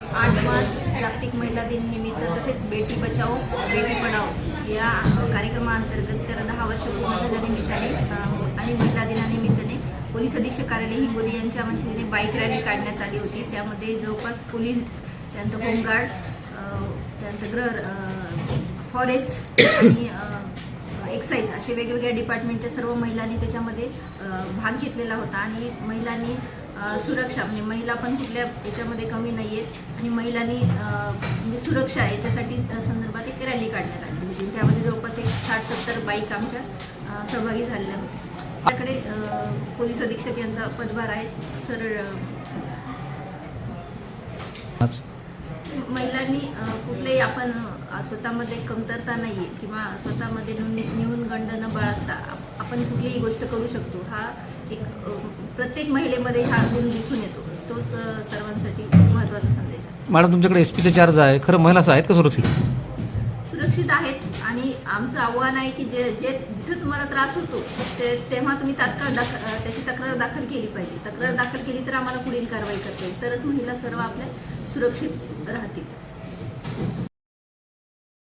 आठ मार्च जागतिक महिला दिन निमित्त तसेच बेटी बचाओ बेटी पढाओ या कार्यक्रमाअंतर्गत त्याला दहा वर्ष पूर्ण झाल्यानिमित्ताने आणि महिला दिनानिमित्ताने पोलीस अधीक्षक कार्यालय हिंगोली यांच्या वतीने बाईक रॅली काढण्यात आली होती. त्यामध्ये जवळपास पोलीस त्यानंतर होमगार्ड त्यानंतर गृह फॉरेस्ट आणि एक्साईज असे वेगवेगळ्या डिपार्टमेंटच्या सर्व महिलांनी त्याच्यामध्ये भाग घेतलेला होता. आणि महिलांनी सुरक्षा म्हणजे महिला पण कुठल्या याच्यामध्ये कमी नाही आहेत आणि महिलांनी म्हणजे सुरक्षा याच्यासाठी संदर्भात एक रॅली काढण्यात आली होती. त्यामध्ये जवळपास एक साठ सत्तर बाईक आमच्या सहभागी झालेल्या होत्या. आपल्याकडे पोलीस अधीक्षक यांचा पदभार आहे. सर महिलांनी कुठलेही आपण स्वतःमध्ये कमतरता नाही आहे किंवा स्वतःमध्ये न्यून गंड न बाळगता आपण कुठलीही गोष्ट करू शकतो. हा एक प्रत्येक महिलेमध्ये हा गुण दिसून येतो. तोच सर्वांसाठी महत्त्वाचा संदेश आहे. मॅडम तुमच्याकडे एस पीचे चार्ज आहे. खरं महिला आहेत का सुरक्षित? सुरक्षित आहेत आणि आमचं आव्हान आहे की जे जे जिथं तुम्हाला त्रास होतो ते तेव्हा तुम्ही तात्काळ दाख त्याची तक्रार दाखल केली पाहिजे. तक्रार दाखल केली तर आम्हाला पुढील कारवाई करता येईल. तरच महिला सर्व आपल्या सुरक्षित राहतील.